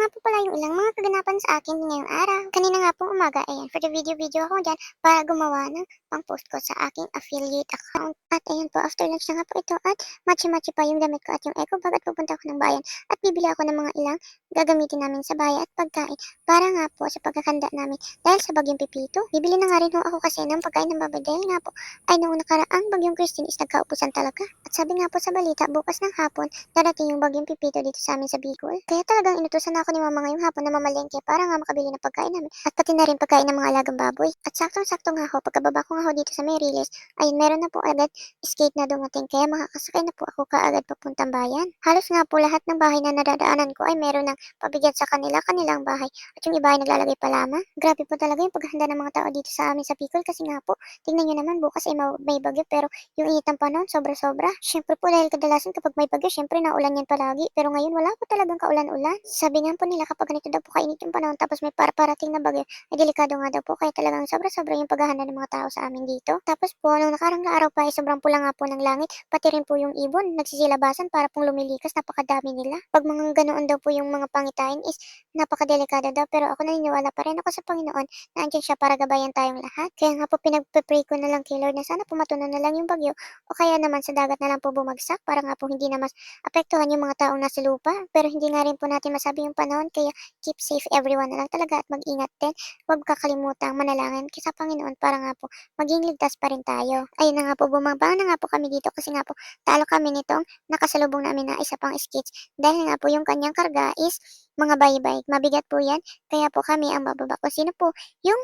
nga po pala yung ilang mga kaganapan sa akin ngayong araw. Kanina nga pong umaga, ayan, for the video-video ako dyan para gumawa ng pang-post ko sa aking affiliate account. At ayan po, after lunch na nga po ito at matchi-matchi pa yung damit ko at yung eco bag at pupunta ako ng bayan at bibili ako ng mga ilang gagamitin namin sa bayan at pagkain para nga po sa pagkakanda namin dahil sa bagyong pipito. Bibili na nga rin ako kasi ng pagkain ng babay dahil nga po ay noong nakaraang bagyong Christine is nagkaupusan talaga. At sabi nga po sa balita, bukas ng hapon darating yung bagyong pipito dito sa amin sa Bicol. Kaya talagang inutusan ako ni mama ngayong hapon na mamalengke para nga makabili ng pagkain namin at pati na rin pagkain ng mga alagang baboy. At saktong-sakto nga ho, pagkababa ko nga ho dito sa Mariles, ayun meron na po agad skate na dumating kaya makakasakay na po ako kaagad papuntang bayan. Halos nga po lahat ng bahay na nadadaanan ko ay meron ng pabigat sa kanila kanilang bahay at yung iba ay naglalagay pa lamang. Grabe po talaga yung paghahanda ng mga tao dito sa amin sa Bicol kasi nga po, tingnan nyo naman bukas ay ma- may bagyo pero yung init ng panahon sobra-sobra. Syempre po dahil kadalasan kapag may bagyo, syempre naulan yan palagi pero ngayon wala po talagang kaulan-ulan. Sabi nga po nila kapag ganito daw po kainit yung panahon tapos may para parating na bagyo, ay delikado nga daw po kaya talagang sobra-sobra yung paghahanda ng mga tao sa amin dito. Tapos po, nung nakarang na araw pa ay sobrang pula nga po ng langit, pati rin po yung ibon, nagsisilabasan para pong lumilikas, napakadami nila. Pag mga ganoon daw po yung mga pangitain is napakadelikado daw, pero ako naniniwala pa rin ako sa Panginoon na andyan siya para gabayan tayong lahat. Kaya nga po pinagpe-pray ko na lang kay Lord na sana pumatunan na lang yung bagyo o kaya naman sa dagat na lang po bumagsak para nga po hindi na mas apektuhan yung mga taong nasa lupa. Pero hindi nga rin po natin masabi yung panahon kaya keep safe everyone na lang talaga at mag-ingat din. Huwag kakalimutang manalangin sa Panginoon para nga po maging ligtas pa rin tayo. Ayun na nga po, bumaba na nga po kami dito kasi nga po talo kami nitong nakasalubong namin na isa pang skits dahil nga po yung kanyang karga is mga bayi-bike. Mabigat po yan, kaya po kami ang bababa. Kung sino po yung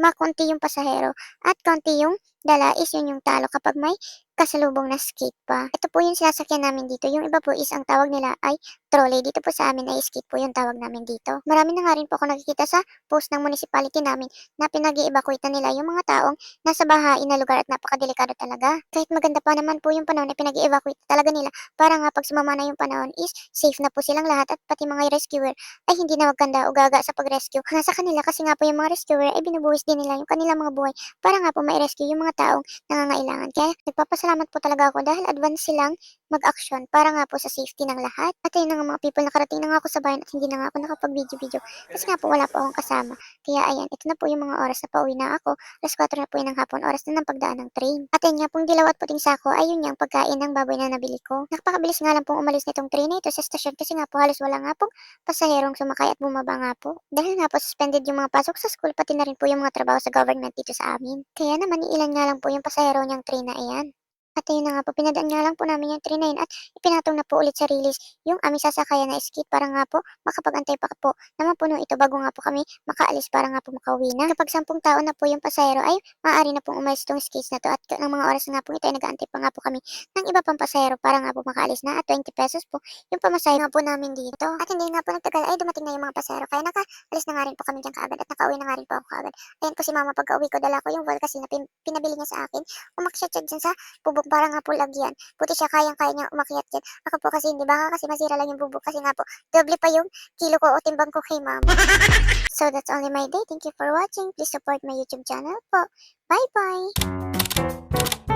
makunti yung pasahero at konti yung dala is yun yung talo kapag may kasalubong na skate pa. Ito po yung sinasakyan namin dito. Yung iba po is ang tawag nila ay trolley. Dito po sa amin ay skate po yung tawag namin dito. Marami na nga rin po ako nakikita sa post ng municipality namin na pinag-i-evacuate na nila yung mga taong nasa bahain na lugar at napakadelikado talaga. Kahit maganda pa naman po yung panahon na pinag-i-evacuate talaga nila para nga pag sumama na yung panahon is safe na po silang lahat at pati mga rescuer ay hindi na magkanda o gaga sa pag-rescue. Nasa kanila kasi nga po yung mga rescuer ay binubuhis din nila yung kanilang mga buhay para nga po ma-rescue yung mga taong nangangailangan. Kaya nagpapasalamat po talaga ako dahil advance silang mag-action para nga po sa safety ng lahat. At ayun nga mga people, nakarating na nga ako sa bayan at hindi na nga ako nakapag-video-video kasi nga po wala po akong kasama. Kaya ayan, ito na po yung mga oras na pauwi na ako. Alas 4 na po yun ng hapon, oras na ng pagdaan ng train. At ayun nga pong dilaw at puting sako, ayun yung pagkain ng baboy na nabili ko. Nakapakabilis nga lang pong umalis nitong train na ito sa stasyon kasi nga po halos wala nga pong pasaherong sumakay at bumaba nga po. Dahil nga po suspended yung mga pasok sa school pati na rin po yung mga trabaho sa government dito sa amin. Kaya naman ilan nga lang po yung pasahero niyang train na iyan. At ayun na nga po, pinadaan nga lang po namin yung train na yun at ipinatong na po ulit sa release yung aming sasakayan na skate para nga po makapag-antay pa po na mapuno ito bago nga po kami makaalis para nga po makauwi na. Kapag sampung tao na po yung pasahero ay maaari na pong umalis itong skates na to at ng mga oras nga po ito ay nag-aantay pa nga po kami ng iba pang pasahero para nga po makaalis na at 20 pesos po yung pamasahe nga po namin dito. At hindi nga po nagtagal ay dumating na yung mga pasahero kaya nakaalis na nga rin po kami dyan kaagad at nakauwi na nga rin po ako kaagad. Ayan po si mama pagka-uwi ko dala ko yung wall kasi na pin- pinabili niya sa akin. Umakyat siya dyan sa bubong para nga po lagyan. Buti siya kayang-kaya niya umakyat dyan. Ako po kasi hindi baka kasi masira lang yung bubong kasi nga po doble pa yung kilo ko o timbang ko kay mama. so that's only my day. Thank you for watching. Please support my YouTube channel po. Bye-bye!